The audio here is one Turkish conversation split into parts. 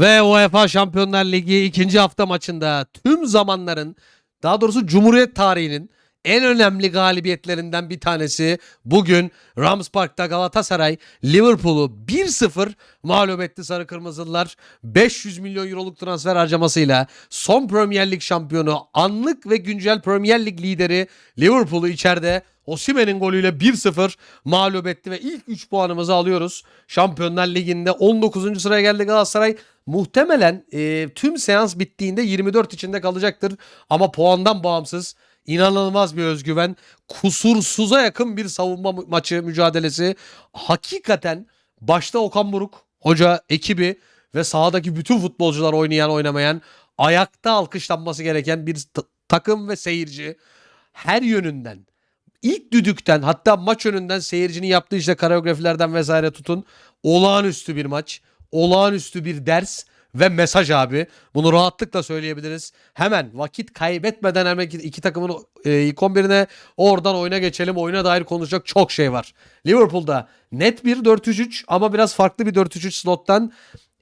Ve UEFA Şampiyonlar Ligi ikinci hafta maçında tüm zamanların daha doğrusu Cumhuriyet tarihinin en önemli galibiyetlerinden bir tanesi bugün Rams Park'ta Galatasaray Liverpool'u 1-0 mağlup etti Sarı Kırmızılılar. 500 milyon euroluk transfer harcamasıyla son Premier Lig şampiyonu anlık ve güncel Premier Lig lideri Liverpool'u içeride Osimhen'in golüyle 1-0 mağlup etti ve ilk 3 puanımızı alıyoruz. Şampiyonlar Ligi'nde 19. sıraya geldi Galatasaray. Muhtemelen e, tüm seans bittiğinde 24 içinde kalacaktır. Ama puandan bağımsız inanılmaz bir özgüven. Kusursuza yakın bir savunma ma- maçı mücadelesi. Hakikaten başta Okan Buruk, hoca, ekibi ve sahadaki bütün futbolcular oynayan oynamayan ayakta alkışlanması gereken bir takım ve seyirci her yönünden ilk düdükten hatta maç önünden seyircinin yaptığı işte koreografilerden vesaire tutun olağanüstü bir maç. Olağanüstü bir ders ve mesaj abi. Bunu rahatlıkla söyleyebiliriz. Hemen vakit kaybetmeden hemen iki, takımın e, ilk 11'ine oradan oyuna geçelim. Oyuna dair konuşacak çok şey var. Liverpool'da net bir 4-3-3 ama biraz farklı bir 4-3-3 slottan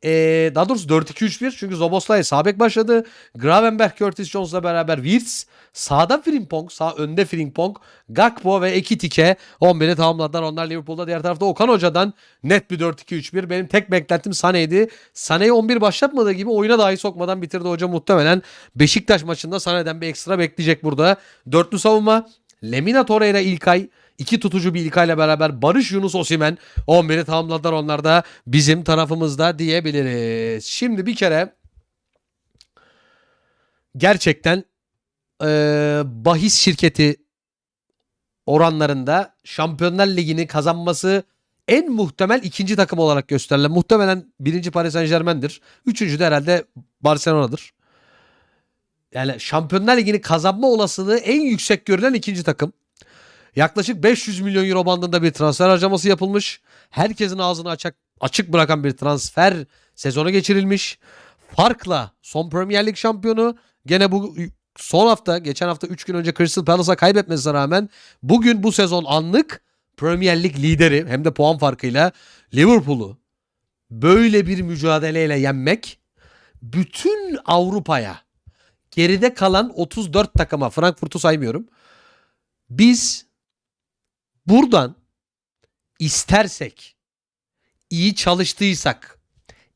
ee, daha doğrusu 4-2-3-1 çünkü Zoboslay sağ bek başladı. Gravenberg Curtis Jones'la beraber Wirtz. Sağda Frimpong, sağ önde Frimpong. Gakpo ve Ekitike 11'i tamamladılar. Onlar Liverpool'da. Diğer tarafta Okan Hoca'dan net bir 4-2-3-1. Benim tek beklentim Sané'ydi. Sané'yi 11 başlatmadığı gibi oyuna dahi sokmadan bitirdi hoca muhtemelen. Beşiktaş maçında Sané'den bir ekstra bekleyecek burada. Dörtlü savunma. Lemina Torreira İlkay. İki tutucu bir İlkay'la beraber Barış Yunus Osimen 11'i tamamladılar onlar da bizim tarafımızda diyebiliriz. Şimdi bir kere gerçekten eee, bahis şirketi oranlarında Şampiyonlar Ligi'ni kazanması en muhtemel ikinci takım olarak gösterilen. Muhtemelen birinci Paris Saint Germain'dir. Üçüncü de herhalde Barcelona'dır. Yani Şampiyonlar Ligi'ni kazanma olasılığı en yüksek görülen ikinci takım. Yaklaşık 500 milyon euro bandında bir transfer harcaması yapılmış. Herkesin ağzını açık, açık bırakan bir transfer sezonu geçirilmiş. Farkla son Premier Lig şampiyonu gene bu son hafta geçen hafta 3 gün önce Crystal Palace'a kaybetmesine rağmen bugün bu sezon anlık Premier Lig lideri hem de puan farkıyla Liverpool'u böyle bir mücadeleyle yenmek bütün Avrupa'ya geride kalan 34 takıma Frankfurt'u saymıyorum. Biz buradan istersek, iyi çalıştıysak,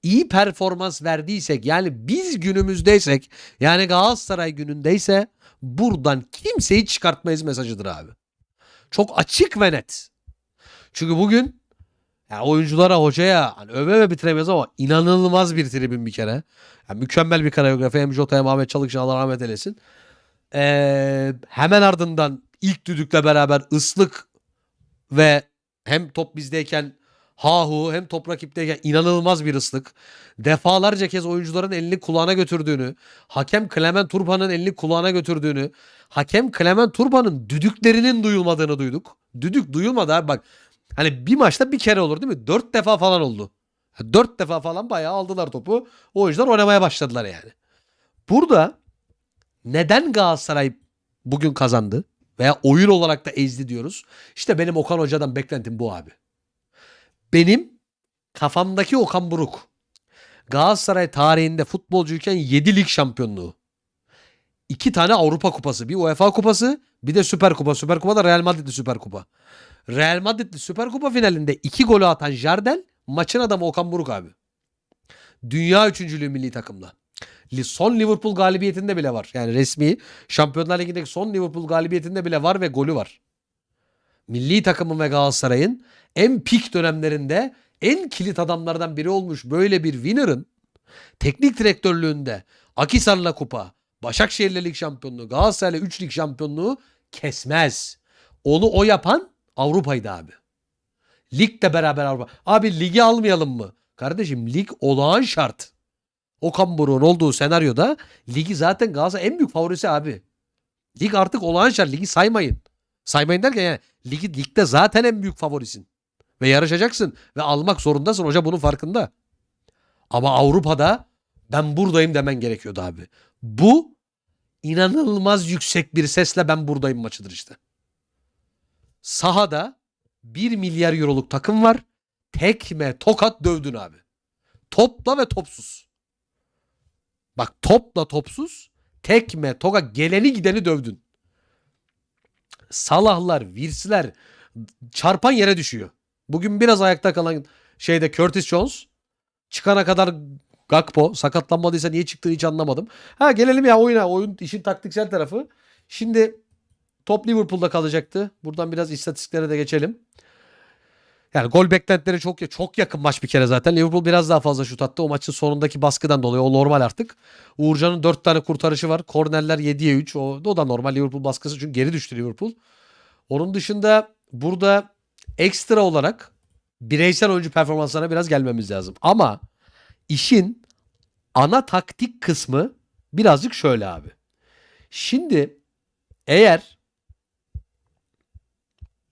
iyi performans verdiysek yani biz günümüzdeysek yani Galatasaray günündeyse buradan kimseyi çıkartmayız mesajıdır abi. Çok açık ve net. Çünkü bugün ya oyunculara, hocaya hani öve ve bitiremeyiz ama inanılmaz bir tribün bir kere. Yani mükemmel bir koreografi. Hem Jota hem Ahmet Çalıkçı Allah rahmet eylesin. Ee, hemen ardından ilk düdükle beraber ıslık ve hem top bizdeyken hahu hem top rakipteyken inanılmaz bir ıslık. Defalarca kez oyuncuların elini kulağına götürdüğünü, hakem Clement Turpan'ın elini kulağına götürdüğünü, hakem Clement Turpan'ın düdüklerinin duyulmadığını duyduk. Düdük duyulmadı abi bak. Hani bir maçta bir kere olur değil mi? Dört defa falan oldu. Dört defa falan bayağı aldılar topu. Oyuncular oynamaya başladılar yani. Burada neden Galatasaray bugün kazandı veya oyun olarak da ezdi diyoruz. İşte benim Okan Hoca'dan beklentim bu abi. Benim kafamdaki Okan Buruk Galatasaray tarihinde futbolcuyken 7 lig şampiyonluğu. 2 tane Avrupa kupası. Bir UEFA kupası bir de Süper Kupa. Süper Kupa da Real Madrid'li Süper Kupa. Real Madrid'li Süper Kupa finalinde 2 golü atan Jardel maçın adamı Okan Buruk abi. Dünya üçüncülüğü milli takımla. Son Liverpool galibiyetinde bile var. Yani resmi Şampiyonlar Ligi'ndeki son Liverpool galibiyetinde bile var ve golü var. Milli takımın ve Galatasaray'ın en pik dönemlerinde en kilit adamlardan biri olmuş böyle bir winner'ın teknik direktörlüğünde Akisar'la kupa, Başakşehir'le lig şampiyonluğu, Galatasaray'la 3 lig şampiyonluğu kesmez. Onu o yapan Avrupa'ydı abi. Lig de beraber Avrupa. Abi ligi almayalım mı? Kardeşim lig olağan şart. Okan Buruk'un olduğu senaryoda ligi zaten Galatasaray en büyük favorisi abi. Lig artık olağan şart. Ligi saymayın. Saymayın derken yani ligi, ligde zaten en büyük favorisin. Ve yarışacaksın. Ve almak zorundasın. Hoca bunun farkında. Ama Avrupa'da ben buradayım demen gerekiyordu abi. Bu inanılmaz yüksek bir sesle ben buradayım maçıdır işte. Sahada 1 milyar euroluk takım var. Tekme tokat dövdün abi. Topla ve topsuz. Bak topla topsuz tekme toga geleni gideni dövdün. Salahlar, Virsler çarpan yere düşüyor. Bugün biraz ayakta kalan şeyde Curtis Jones çıkana kadar Gakpo sakatlanmadıysa niye çıktığını hiç anlamadım. Ha gelelim ya oyuna. Oyun işin taktiksel tarafı. Şimdi top Liverpool'da kalacaktı. Buradan biraz istatistiklere de geçelim. Yani gol beklentileri çok çok yakın maç bir kere zaten. Liverpool biraz daha fazla şut attı. O maçın sonundaki baskıdan dolayı o normal artık. Uğurcan'ın 4 tane kurtarışı var. Kornerler 7'ye 3. O, o da normal Liverpool baskısı çünkü geri düştü Liverpool. Onun dışında burada ekstra olarak bireysel oyuncu performanslarına biraz gelmemiz lazım. Ama işin ana taktik kısmı birazcık şöyle abi. Şimdi eğer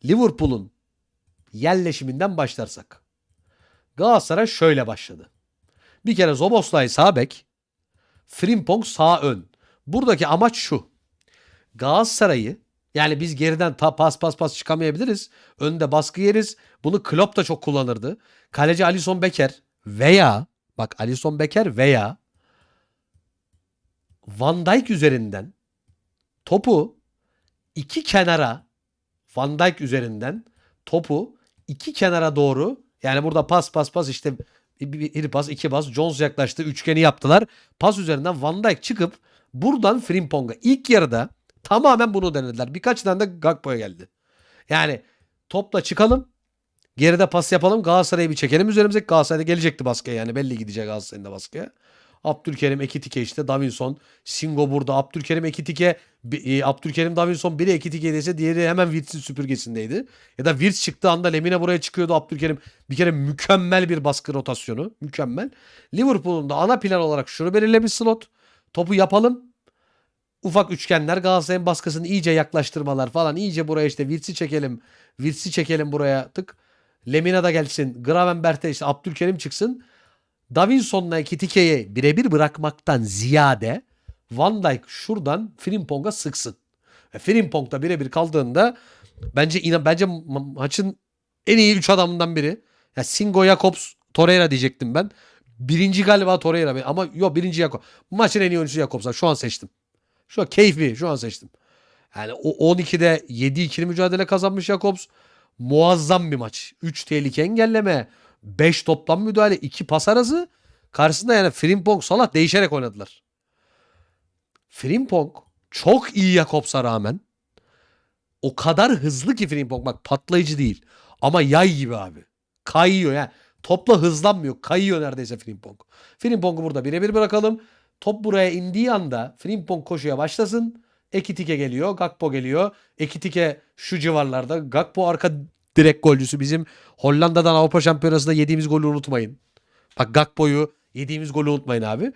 Liverpool'un yerleşiminden başlarsak. Galatasaray şöyle başladı. Bir kere Zoboslay sağ bek, Frimpong sağ ön. Buradaki amaç şu. Galatasaray'ı yani biz geriden ta pas pas pas çıkamayabiliriz. Önde baskı yeriz. Bunu Klopp da çok kullanırdı. Kaleci Alisson Becker veya bak Alisson Becker veya Van Dijk üzerinden topu iki kenara Van Dijk üzerinden topu iki kenara doğru yani burada pas pas pas işte bir, pas iki pas Jones yaklaştı üçgeni yaptılar. Pas üzerinden Van Dijk çıkıp buradan Frimpong'a ilk yarıda tamamen bunu denediler. Birkaç tane de Gakpo'ya geldi. Yani topla çıkalım geride pas yapalım Galatasaray'ı bir çekelim üzerimize Galatasaray'da gelecekti baskıya yani belli gidecek Galatasaray'ın da baskıya. Abdülkerim Ekitike işte Davinson. Singo burada. Abdülkerim Ekitike e, Abdülkerim Davinson biri Ekitike dese diğeri hemen Wirtz'in süpürgesindeydi. Ya da Wirtz çıktığı anda Lemine buraya çıkıyordu Abdülkerim. Bir kere mükemmel bir baskı rotasyonu. Mükemmel. Liverpool'un da ana plan olarak şunu belirlemiş slot. Topu yapalım. Ufak üçgenler Galatasaray'ın baskısını iyice yaklaştırmalar falan. iyice buraya işte Wirtz'i çekelim. Wirtz'i çekelim buraya tık. Lemina da gelsin. Gravenbert'e işte Abdülkerim çıksın. Davinson'la Ekitike'yi birebir bırakmaktan ziyade Van Dijk şuradan Frimpong'a sıksın. Ve Frimpong da birebir kaldığında bence inan bence ma- maçın en iyi 3 adamından biri. Ya Singo, Jakobs, Torreira diyecektim ben. Birinci galiba Torreira ama yok birinci Jakobs. Maçın en iyi oyuncusu Jakobs. Şu an seçtim. Şu an keyfi şu an seçtim. Yani o 12'de 7-2'li mücadele kazanmış Jakobs. Muazzam bir maç. 3 tehlike engelleme. 5 toplam müdahale, 2 pas arası. Karşısında yani Frimpong, Salah değişerek oynadılar. Frimpong çok iyi Jakobs'a rağmen o kadar hızlı ki Frimpong bak patlayıcı değil ama yay gibi abi. Kayıyor yani. Topla hızlanmıyor. Kayıyor neredeyse Frimpong. Frimpong'u burada birebir bırakalım. Top buraya indiği anda Frimpong koşuya başlasın. Ekitike geliyor. Gakpo geliyor. Ekitike şu civarlarda. Gakpo arka direkt golcüsü. Bizim Hollanda'dan Avrupa Şampiyonası'nda yediğimiz golü unutmayın. Bak Gakpo'yu yediğimiz golü unutmayın abi.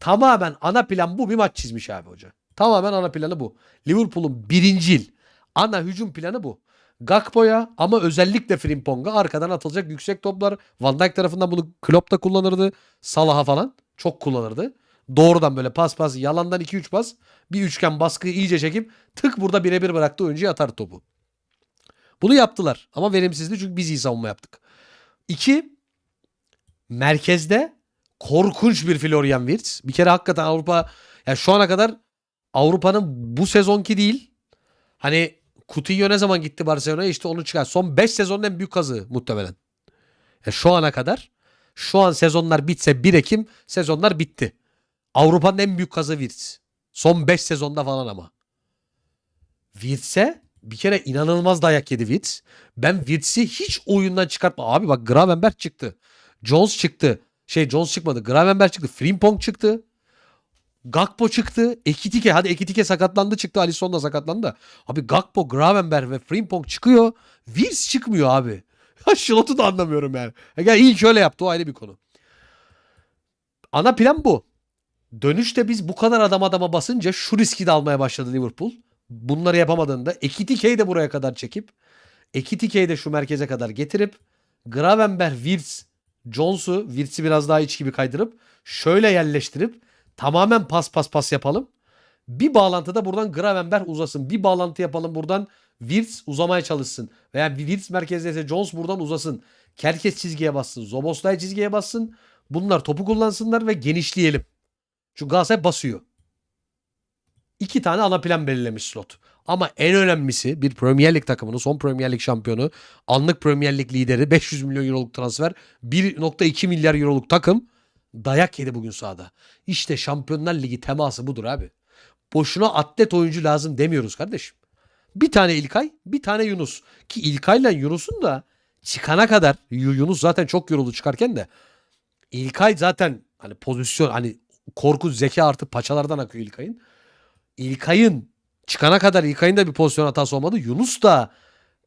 Tamamen ana plan bu bir maç çizmiş abi hoca. Tamamen ana planı bu. Liverpool'un birincil ana hücum planı bu. Gakpo'ya ama özellikle Frimpong'a arkadan atılacak yüksek toplar. Van Dijk tarafından bunu Klopp da kullanırdı. Salah'a falan çok kullanırdı. Doğrudan böyle pas pas yalandan 2-3 pas bir üçgen baskıyı iyice çekip tık burada birebir bıraktı oyuncuya atar topu. Bunu yaptılar ama verimsizdi çünkü biz iyi savunma yaptık. İki, merkezde korkunç bir Florian Wirtz. Bir kere hakikaten Avrupa yani şu ana kadar Avrupa'nın bu sezonki değil. Hani Coutinho ne zaman gitti Barcelona'ya işte onu çıkar. Son 5 sezonun en büyük kazığı muhtemelen. Ya şu ana kadar şu an sezonlar bitse 1 Ekim sezonlar bitti. Avrupa'nın en büyük kazığı Wirtz. Son 5 sezonda falan ama. Wirtz'e bir kere inanılmaz dayak yedi Wirtz. Ben Wirtz'i hiç oyundan çıkartma. Abi bak Gravenberch çıktı. Jones çıktı. Şey Jones çıkmadı. Gravenberch çıktı. Frimpong çıktı. Gakpo çıktı. Ekitike. Hadi Ekitike sakatlandı çıktı. Alisson da sakatlandı. Abi Gakpo, Gravenberch ve Frimpong çıkıyor. Wirtz çıkmıyor abi. Ya Şilot'u da anlamıyorum yani. Ya ilk öyle yaptı o ayrı bir konu. Ana plan bu. Dönüşte biz bu kadar adam adama basınca şu riski de almaya başladı Liverpool. Bunları yapamadığında Ekitike'yi de buraya kadar çekip Ekitike'yi de şu merkeze kadar getirip Gravenberch, Wirtz, Jones'u Wirtz'i biraz daha iç gibi kaydırıp şöyle yerleştirip tamamen pas pas pas yapalım. Bir bağlantıda buradan Gravenberch uzasın. Bir bağlantı yapalım buradan Wirtz uzamaya çalışsın. Veya Wirtz merkezdeyse Jones buradan uzasın. Kerkes çizgiye bassın. Zoboslay çizgiye bassın. Bunlar topu kullansınlar ve genişleyelim. Çünkü Galatasaray basıyor. İki tane ana plan belirlemiş slot. Ama en önemlisi bir Premier Lig takımının son Premier Lig şampiyonu, anlık Premier Lig lideri, 500 milyon euroluk transfer, 1.2 milyar euroluk takım dayak yedi bugün sahada. İşte Şampiyonlar Ligi teması budur abi. Boşuna atlet oyuncu lazım demiyoruz kardeşim. Bir tane İlkay, bir tane Yunus. Ki İlkay'la Yunus'un da çıkana kadar Yu- Yunus zaten çok yoruldu çıkarken de İlkay zaten hani pozisyon hani korku zeka artı paçalardan akıyor İlkay'ın. İlkay'ın çıkana kadar İlkay'ın da bir pozisyon hatası olmadı. Yunus da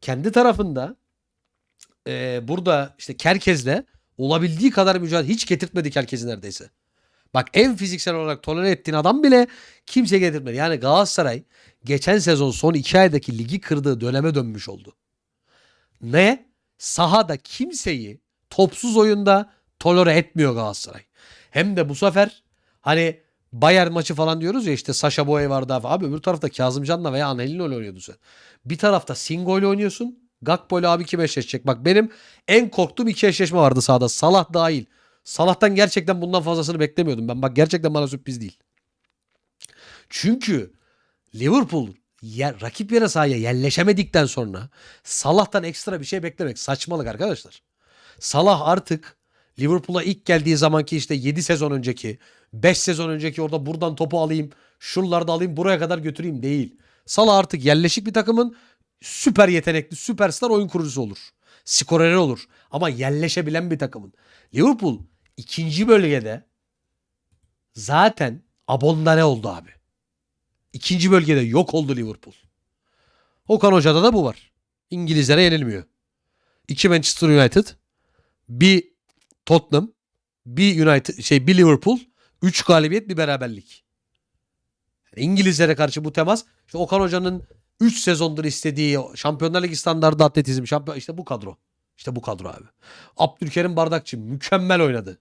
kendi tarafında eee, burada işte Kerkez'le olabildiği kadar mücadele hiç getirtmedi Kerkez'i neredeyse. Bak en fiziksel olarak tolere ettiğin adam bile kimse getirtmedi. Yani Galatasaray geçen sezon son iki aydaki ligi kırdığı döneme dönmüş oldu. Ne? Sahada kimseyi topsuz oyunda tolere etmiyor Galatasaray. Hem de bu sefer hani Bayern maçı falan diyoruz ya işte Sasha Boye vardı abi. Abi öbür tarafta Kazımcan'la veya Anelino oynuyordu sen. Bir tarafta Singo ile oynuyorsun. Gakpo ile abi kim eşleşecek? Bak benim en korktuğum iki eşleşme vardı sahada. Salah dahil. Salah'tan gerçekten bundan fazlasını beklemiyordum ben. Bak gerçekten bana sürpriz değil. Çünkü Liverpool yer, rakip yere sahaya yerleşemedikten sonra Salah'tan ekstra bir şey beklemek saçmalık arkadaşlar. Salah artık Liverpool'a ilk geldiği zamanki işte 7 sezon önceki 5 sezon önceki orada buradan topu alayım şuralarda alayım buraya kadar götüreyim değil. Salah artık yerleşik bir takımın süper yetenekli süperstar oyun kurucusu olur. Skoreri olur ama yerleşebilen bir takımın. Liverpool ikinci bölgede zaten abonda ne oldu abi? İkinci bölgede yok oldu Liverpool. Okan Hoca'da da bu var. İngilizlere yenilmiyor. İki Manchester United, bir Tottenham, bir United şey bir Liverpool, 3 galibiyet bir beraberlik. İngilizlere karşı bu temas işte Okan Hoca'nın 3 sezondur istediği Şampiyonlar Ligi standardı atletizm şampiyon işte bu kadro. İşte bu kadro abi. Abdülkerim Bardakçı mükemmel oynadı.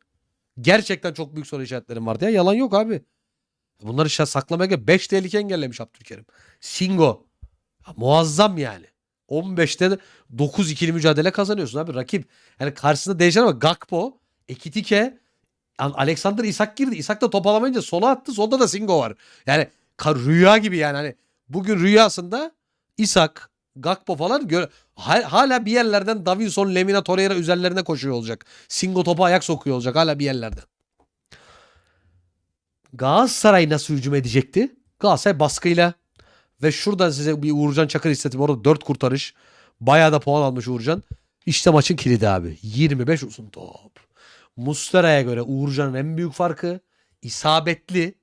Gerçekten çok büyük soru işaretlerim vardı ya. Yalan yok abi. Bunları şa- saklamaya gel. 5 tehlike engellemiş Abdülkerim. Singo. Ya muazzam yani. 15'te de 9 ikili mücadele kazanıyorsun abi. Rakip yani karşısında değişen ama Gakpo, Ekitike, Al- Alexander Isak girdi. Isak da top alamayınca sola attı. Solda da Singo var. Yani ka- rüya gibi yani. Hani bugün rüyasında Isak, Gakpo falan gö- ha- hala bir yerlerden Davinson, Lemina, Torreira üzerlerine koşuyor olacak. Singo topa ayak sokuyor olacak hala bir yerlerden. Galatasaray nasıl hücum edecekti? Galatasaray baskıyla ve şuradan size bir Uğurcan Çakır istedim. Orada 4 kurtarış. Bayağı da puan almış Uğurcan. İşte maçın kilidi abi. 25 uzun top. Muslera'ya göre Uğurcan'ın en büyük farkı isabetli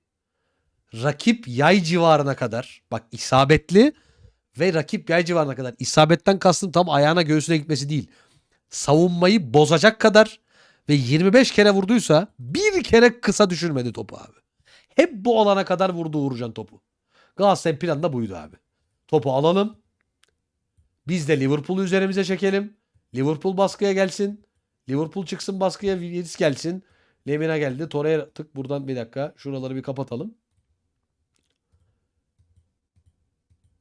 rakip yay civarına kadar bak isabetli ve rakip yay civarına kadar isabetten kastım tam ayağına göğsüne gitmesi değil. Savunmayı bozacak kadar ve 25 kere vurduysa bir kere kısa düşürmedi topu abi. Hep bu olana kadar vurdu Uğurcan topu. Galatasaray planı da buydu abi. Topu alalım. Biz de Liverpool'u üzerimize çekelim. Liverpool baskıya gelsin. Liverpool çıksın baskıya. Willis gelsin. Lemina geldi. Torreira tık buradan bir dakika. Şuraları bir kapatalım.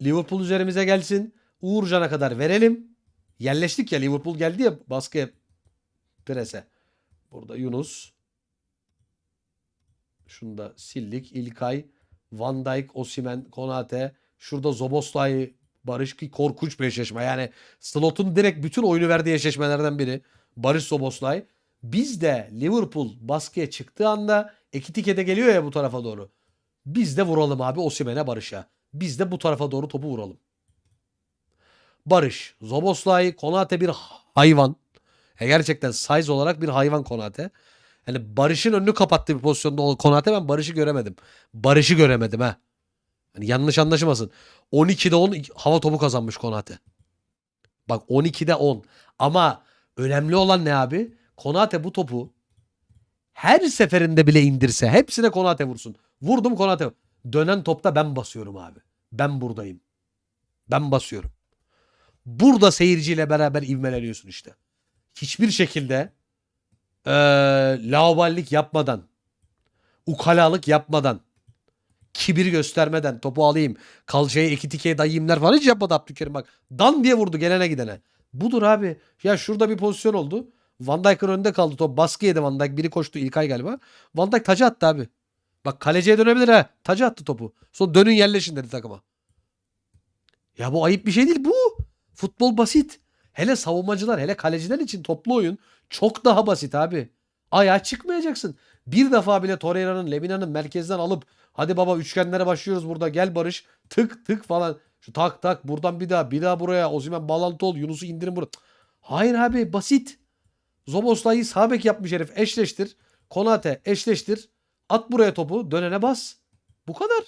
Liverpool üzerimize gelsin. Uğurcan'a kadar verelim. Yerleştik ya Liverpool geldi ya baskıya prese. Burada Yunus. Şunu da sildik. İlkay, Van Dijk, Osimen, Konate. Şurada Zoboslay, Barış ki korkunç bir eşleşme. Yani slotun direkt bütün oyunu verdiği eşleşmelerden biri. Barış Zoboslay. Biz de Liverpool baskıya çıktığı anda Ekitike de geliyor ya bu tarafa doğru. Biz de vuralım abi Osimen'e Barış'a. Biz de bu tarafa doğru topu vuralım. Barış, Zoboslay, Konate bir hayvan. E gerçekten size olarak bir hayvan Konate. Yani Barış'ın önünü kapattığı bir pozisyonda olan Konate ben Barış'ı göremedim. Barış'ı göremedim ha. Yani yanlış anlaşılmasın. 12'de 10 hava topu kazanmış Konate. Bak 12'de 10. Ama önemli olan ne abi? Konate bu topu her seferinde bile indirse hepsine Konate vursun. Vurdum Konate. Dönen topta ben basıyorum abi. Ben buradayım. Ben basıyorum. Burada seyirciyle beraber ivmeleniyorsun işte. Hiçbir şekilde eee laubalilik yapmadan, ukalalık yapmadan, kibir göstermeden topu alayım, kalçaya iki tikeye dayayımlar falan hiç yapmadı Abdülkerim bak. Dan diye vurdu gelene gidene. Budur abi. Ya şurada bir pozisyon oldu. Van Dijk'ın önünde kaldı top. Baskı yedi Van Dijk. Biri koştu İlkay galiba. Van Dijk tacı attı abi. Bak kaleciye dönebilir ha. Taca attı topu. Sonra dönün yerleşin dedi takıma. Ya bu ayıp bir şey değil bu. Futbol basit. Hele savunmacılar hele kaleciler için toplu oyun çok daha basit abi. Ayağa çıkmayacaksın. Bir defa bile Torreira'nın, Lemina'nın merkezden alıp hadi baba üçgenlere başlıyoruz burada gel Barış tık tık falan. Şu tak tak buradan bir daha bir daha buraya Osimhen bağlantı ol Yunus'u indirin buraya. Hayır abi basit. Zoboslai'yi sağ yapmış herif eşleştir. Konate eşleştir. At buraya topu dönene bas. Bu kadar.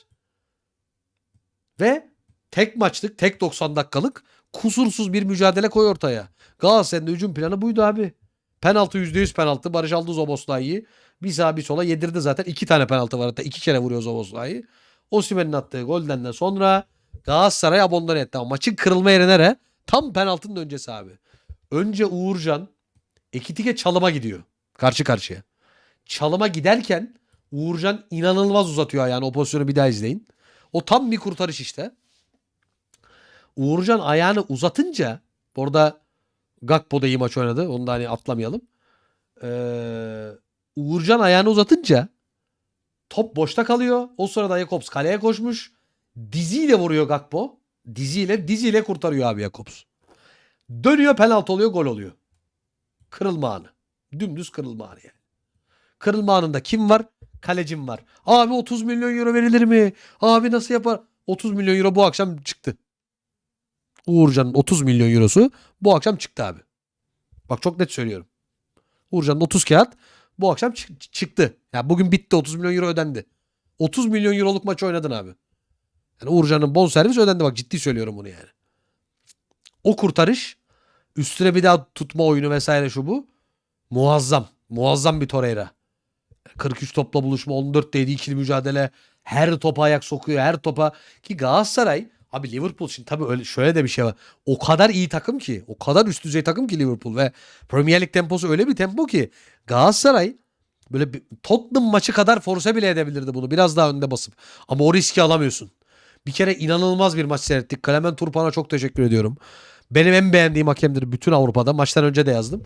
Ve tek maçlık tek 90 dakikalık kusursuz bir mücadele koy ortaya. Galatasaray'ın hücum planı buydu abi. Penaltı %100 penaltı. Barış aldı Zoboslai'yi. Bir sağa bir sola yedirdi zaten. iki tane penaltı var hatta. iki kere vuruyor Zoboslai'yi. Osimhen'in attığı golden de sonra Galatasaray abondan etti. Ama maçın kırılma yeri nere? Tam penaltının öncesi abi. Önce Uğurcan Ekitike çalıma gidiyor. Karşı karşıya. Çalıma giderken Uğurcan inanılmaz uzatıyor ayağını. O pozisyonu bir daha izleyin. O tam bir kurtarış işte. Uğurcan ayağını uzatınca orada Gakpo da iyi maç oynadı. Onu da hani atlamayalım. Ee, Uğurcan ayağını uzatınca top boşta kalıyor. O sırada Jakobs kaleye koşmuş. Diziyle vuruyor Gakpo. Diziyle diziyle kurtarıyor abi Jakobs. Dönüyor penaltı oluyor gol oluyor. Kırılma anı. Dümdüz kırılma anı yani. Kırılma anında kim var? Kalecim var. Abi 30 milyon euro verilir mi? Abi nasıl yapar? 30 milyon euro bu akşam çıktı. Uğurcan'ın 30 milyon eurosu bu akşam çıktı abi. Bak çok net söylüyorum. Uğurcan'ın 30 kağıt bu akşam çı- çıktı. Ya yani bugün bitti 30 milyon euro ödendi. 30 milyon euroluk maç oynadın abi. Yani Uğurcan'ın bonservis ödendi bak ciddi söylüyorum bunu yani. O kurtarış üstüne bir daha tutma oyunu vesaire şu bu. Muazzam. Muazzam bir Torreira. 43 topla buluşma 14 değdi ikili mücadele. Her topa ayak sokuyor her topa. Ki Galatasaray abi Liverpool şimdi tabii öyle şöyle de bir şey var. O kadar iyi takım ki o kadar üst düzey takım ki Liverpool ve Premier Lig temposu öyle bir tempo ki Galatasaray böyle bir Tottenham maçı kadar force bile edebilirdi bunu biraz daha önde basıp. Ama o riski alamıyorsun. Bir kere inanılmaz bir maç seyrettik. Kalemen Turpan'a çok teşekkür ediyorum. Benim en beğendiğim hakemdir bütün Avrupa'da. Maçtan önce de yazdım.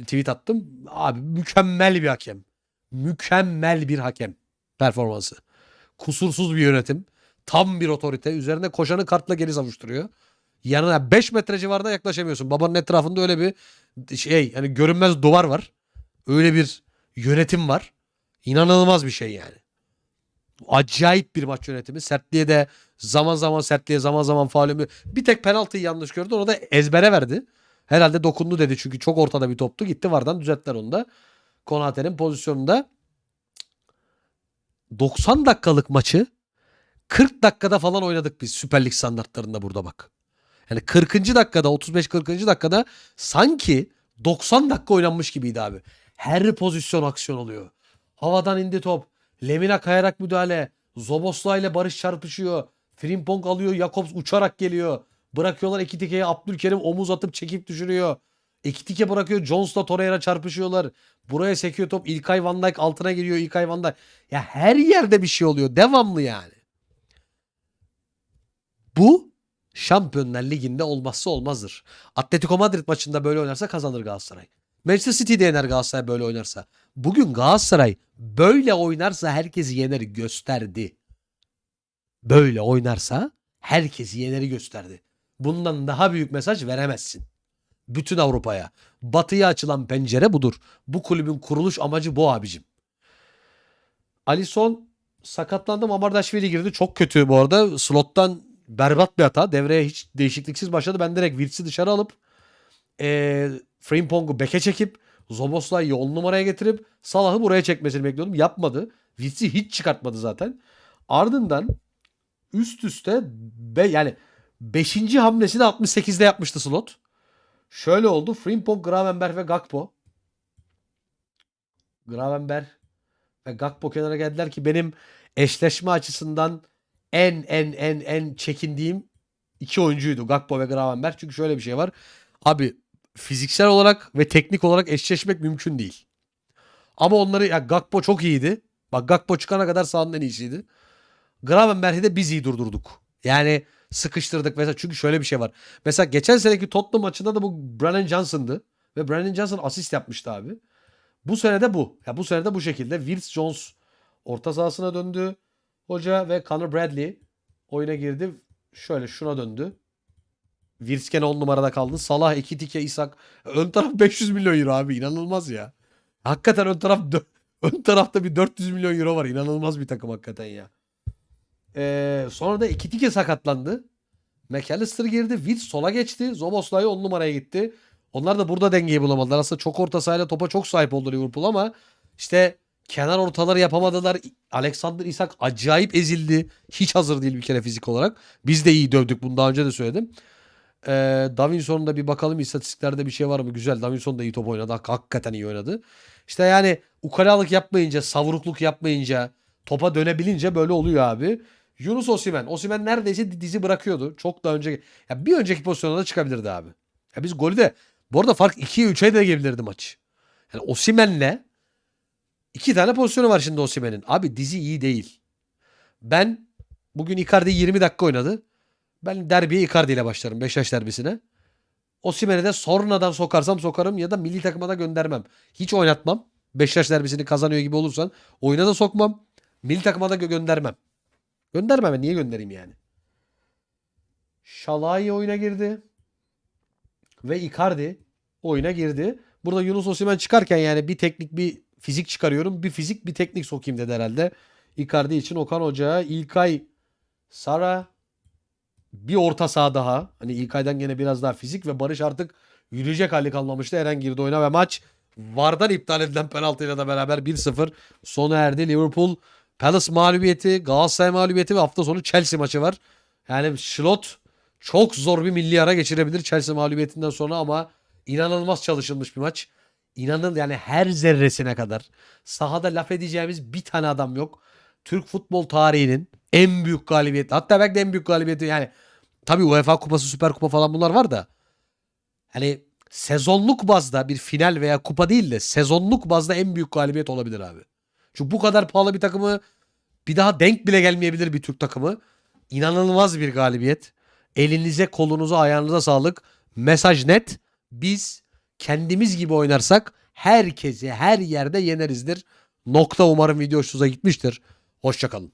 Tweet attım. Abi mükemmel bir hakem. Mükemmel bir hakem performansı. Kusursuz bir yönetim. Tam bir otorite. Üzerine koşanı kartla geri savuşturuyor. Yanına 5 metre civarında yaklaşamıyorsun. Babanın etrafında öyle bir şey yani görünmez duvar var. Öyle bir yönetim var. İnanılmaz bir şey yani. Acayip bir maç yönetimi. Sertliğe de zaman zaman sertliğe zaman zaman faulümü. Bir tek penaltıyı yanlış gördü. Onu da ezbere verdi. Herhalde dokundu dedi çünkü çok ortada bir toptu. Gitti vardan düzelttiler onu da. Konate'nin pozisyonunda 90 dakikalık maçı 40 dakikada falan oynadık biz Süper Lig standartlarında burada bak. Yani 40. dakikada 35-40. dakikada sanki 90 dakika oynanmış gibiydi abi. Her pozisyon aksiyon oluyor. Havadan indi top. Lemina kayarak müdahale. Zobosla ile Barış çarpışıyor. Frimpong alıyor. Jakobs uçarak geliyor. Bırakıyorlar Ekitike'ye Abdülkerim omuz atıp çekip düşürüyor. Ekitike bırakıyor. Jones'la Torreira çarpışıyorlar. Buraya sekiyor top. İlkay Van Dijk altına giriyor. İlkay Van Dijk. Ya her yerde bir şey oluyor. Devamlı yani. Bu Şampiyonlar Ligi'nde olmazsa olmazdır. Atletico Madrid maçında böyle oynarsa kazanır Galatasaray. Manchester City'de yener Galatasaray böyle oynarsa. Bugün Galatasaray böyle oynarsa herkesi yener gösterdi. Böyle oynarsa herkesi yeneri gösterdi. Bundan daha büyük mesaj veremezsin. Bütün Avrupa'ya. Batıya açılan pencere budur. Bu kulübün kuruluş amacı bu abicim. Alisson sakatlandı Mamardaşvili girdi. Çok kötü bu arada. Slottan berbat bir hata. Devreye hiç değişikliksiz başladı. Ben direkt Wirtz'i dışarı alıp e, Frimpong'u beke çekip Zoboslai'yi 10 numaraya getirip Salah'ı buraya çekmesini bekliyordum. Yapmadı. Wirtz'i hiç çıkartmadı zaten. Ardından üst üste be, yani 5. hamlesini 68'de yapmıştı slot. Şöyle oldu. Frimpong, Gravenberg ve Gakpo. Gravenberg ve Gakpo kenara geldiler ki benim eşleşme açısından en en en en çekindiğim iki oyuncuydu. Gakpo ve Gravenberg. Çünkü şöyle bir şey var. Abi fiziksel olarak ve teknik olarak eşleşmek mümkün değil. Ama onları ya Gakpo çok iyiydi. Bak Gakpo çıkana kadar sahanın en iyisiydi. Gravenberg'i de biz iyi durdurduk. Yani sıkıştırdık mesela çünkü şöyle bir şey var. Mesela geçen seneki Tottenham maçında da bu Brennan Johnson'dı. Ve Brennan Johnson asist yapmıştı abi. Bu sene de bu. Ya bu sene de bu şekilde. Wirtz Jones orta sahasına döndü. Hoca ve Conor Bradley oyuna girdi. Şöyle şuna döndü. Virsken 10 numarada kaldı. Salah, Ekitike, İsak. Ön taraf 500 milyon euro abi. inanılmaz ya. Hakikaten ön taraf ön tarafta bir 400 milyon euro var. İnanılmaz bir takım hakikaten ya. Ee, sonra da Ekitike sakatlandı. McAllister girdi. Witt sola geçti. Zoboslay 10 numaraya gitti. Onlar da burada dengeyi bulamadılar. Aslında çok orta sahayla topa çok sahip oldu Liverpool ama işte kenar ortaları yapamadılar. Alexander Isak acayip ezildi. Hiç hazır değil bir kere fizik olarak. Biz de iyi dövdük bunu daha önce de söyledim. Ee, Davinson'un da bir bakalım istatistiklerde bir şey var mı? Güzel. Davinson da iyi top oynadı. Hak- Hakikaten iyi oynadı. İşte yani ukalalık yapmayınca, savurukluk yapmayınca, topa dönebilince böyle oluyor abi. Yunus Osimen. Osimen neredeyse dizi bırakıyordu. Çok daha önce ya bir önceki pozisyona da çıkabilirdi abi. Ya biz golü de bu arada fark 2'ye 3'e de gelebilirdi maç. Yani Osimen'le iki tane pozisyonu var şimdi Osimen'in. Abi dizi iyi değil. Ben bugün Icardi 20 dakika oynadı. Ben derbiye Icardi ile başlarım. Beşiktaş derbisine. Osimen'i de sonradan sokarsam sokarım ya da milli takıma da göndermem. Hiç oynatmam. Beşiktaş derbisini kazanıyor gibi olursan oyuna da sokmam. Milli takıma da gö- göndermem. Göndermem. Niye göndereyim yani? Şalai oyuna girdi. Ve Icardi oyuna girdi. Burada Yunus Osimhen çıkarken yani bir teknik bir fizik çıkarıyorum. Bir fizik bir teknik sokayım dedi herhalde. Icardi için Okan Hoca, İlkay, Sara bir orta saha daha. Hani İlkay'dan gene biraz daha fizik ve Barış artık yürüyecek hali kalmamıştı. Eren girdi oyuna ve maç VAR'dan iptal edilen penaltıyla da beraber 1-0 sona erdi. Liverpool Palace mağlubiyeti, Galatasaray mağlubiyeti ve hafta sonu Chelsea maçı var. Yani Slot çok zor bir milli ara geçirebilir Chelsea mağlubiyetinden sonra ama inanılmaz çalışılmış bir maç. İnanın yani her zerresine kadar sahada laf edeceğimiz bir tane adam yok. Türk futbol tarihinin en büyük galibiyeti hatta belki de en büyük galibiyeti yani tabii UEFA kupası süper kupa falan bunlar var da hani sezonluk bazda bir final veya kupa değil de sezonluk bazda en büyük galibiyet olabilir abi. Çünkü bu kadar pahalı bir takımı bir daha denk bile gelmeyebilir bir Türk takımı. İnanılmaz bir galibiyet. Elinize, kolunuza, ayağınıza sağlık. Mesaj net. Biz kendimiz gibi oynarsak herkesi her yerde yenerizdir. Nokta umarım video hoşunuza gitmiştir. Hoşçakalın.